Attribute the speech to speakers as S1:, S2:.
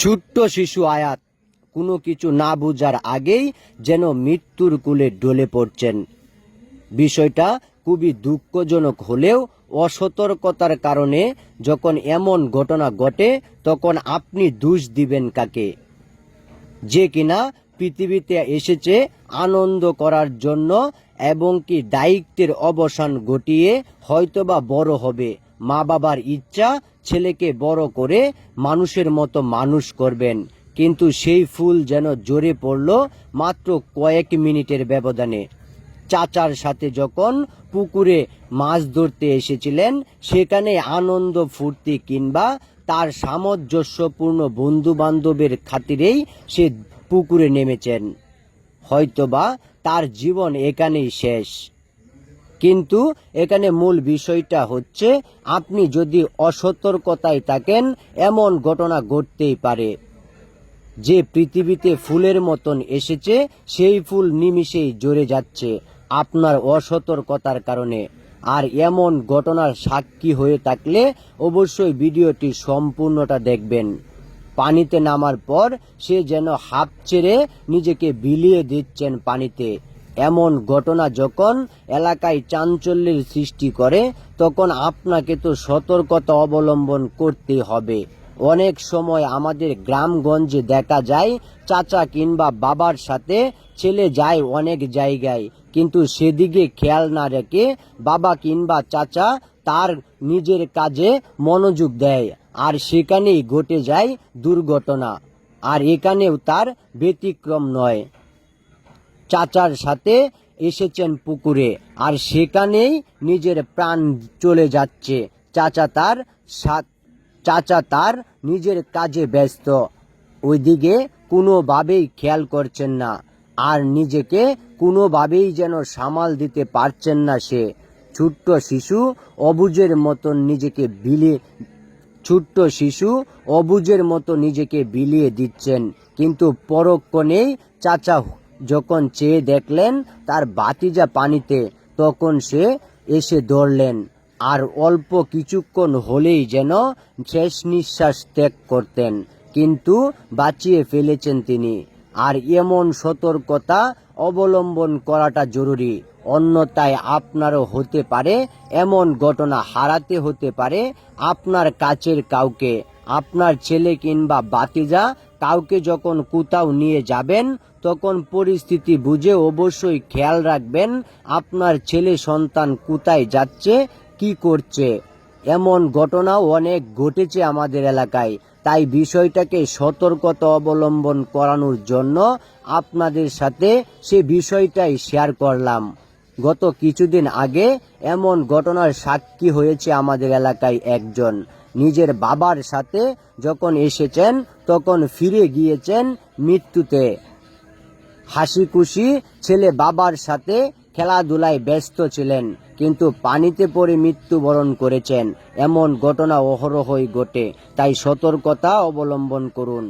S1: ছোট্ট শিশু আয়াত। কোনো কিছু না বুঝার আগেই যেন মৃত্যুর কুলে ডলে পড়ছেন। বিষয়টা খুবই দুঃখজনক হলেও অসতর্কতার কারণে যখন এমন ঘটনা ঘটে, তখন আপনি দোষ দিবেন কাকে? যে কিনা পৃথিবীতে এসেছে আনন্দ করার জন্য এবং কি দায়িত্বের অবসান ঘটিয়ে হয়তোবা বড় হবে। মা বাবার ইচ্ছা ছেলেকে বড় করে মানুষের মতো মানুষ করবেন। কিন্তু সেই ফুল যেন জোরে পড়ল মাত্র কয়েক মিনিটের ব্যবধানে। চাচার সাথে যখন পুকুরে মাছ ধরতে এসেছিলেন, সেখানে আনন্দ ফুর্তি কিংবা তার সামঞ্জস্যপূর্ণ বন্ধু বান্ধবের খাতিরেই সে পুকুরে নেমেছেন। হয়তোবা তার জীবন এখানেই শেষ। কিন্তু এখানে মূল বিষয়টা হচ্ছে, আপনি যদি অসতর্কতায় থাকেন, এমন ঘটনা ঘটতেই পারে। যে পৃথিবীতে ফুলের মতন এসেছে, সেই ফুল নিমিষেই জড়ে যাচ্ছে আপনার অসতর্কতার কারণে। আর এমন ঘটনার সাক্ষী হয়ে থাকলে অবশ্যই ভিডিওটি সম্পূর্ণটা দেখবেন। পানিতে নামার পর সে যেন হাফ ছেড়ে নিজেকে বিলিয়ে দিচ্ছেন পানিতে। এমন ঘটনা যখন এলাকায় চাঞ্চল্যের সৃষ্টি করে, তখন আপনাকে তো সতর্কতা অবলম্বন করতে হবে। অনেক সময় আমাদের গ্রামগঞ্জে দেখা যায়, চাচা কিংবা বাবার সাথে ছেলে যায় অনেক জায়গায়, কিন্তু সেদিকে খেয়াল না রেখে বাবা কিংবা চাচা তার নিজের কাজে মনোযোগ দেয়, আর সেখানেই ঘটে যায় দুর্ঘটনা। আর এখানেও তার ব্যতিক্রম নয়। চাচার সাথে এসেছেন পুকুরে আর সেখানেই নিজের প্রাণ চলে যাচ্ছে। চাচা তার চাচা তার নিজের কাজে ব্যস্ত। ওইদিকে কোনোভাবেই খেয়াল করছেন না। আর নিজেকে কোনোভাবেই যেন সামাল দিতে পারছেন না সে। ছোট্ট শিশু অবুজের মতন নিজেকে বিলিয়ে, ছোট্ট শিশু অবুজের মতো নিজেকে বিলিয়ে দিচ্ছেন। কিন্তু পরক্ষণেই চাচা যখন চেয়ে দেখলেন তার বাতিজা পানিতে, তখন সে এসে ধরলেন আর অল্প কিছুক্ষণ হলেই যেন শেষ নিঃশ্বাস ত্যাগ করতেন, কিন্তু বাঁচিয়ে ফেলেছেন তিনি। আর এমন সতর্কতা অবলম্বন করাটা জরুরি অন্যতায় আপনারও হতে পারে, এমন ঘটনা হারাতে হতে পারে আপনার কাছের কাউকে। আপনার ছেলে কিংবা বাতিজা কাউকে যখন কোথাও নিয়ে যাবেন, তখন পরিস্থিতি বুঝে অবশ্যই খেয়াল রাখবেন, আপনার ছেলে সন্তান কোথায় যাচ্ছে, কি করছে? এমন ঘটনাও অনেক ঘটেছে আমাদের এলাকায়। তাই বিষয়টাকে সতর্কতা অবলম্বন করানোর জন্য আপনাদের সাথে সে বিষয়টাই শেয়ার করলাম। গত কিছুদিন আগে এমন ঘটনার সাক্ষী হয়েছে আমাদের এলাকায় একজন। নিজের বাবার সাথে যখন এসেছেন, তখন ফিরে গিয়েছেন মৃত্যুতে। হাসি খুশি ছেলে বাবার সাথে খেলাধুলায় ব্যস্ত ছিলেন, কিন্তু পানিতে পড়ে মৃত্যুবরণ করেছেন। এমন ঘটনা অহরহই ঘটে, তাই সতর্কতা অবলম্বন করুন।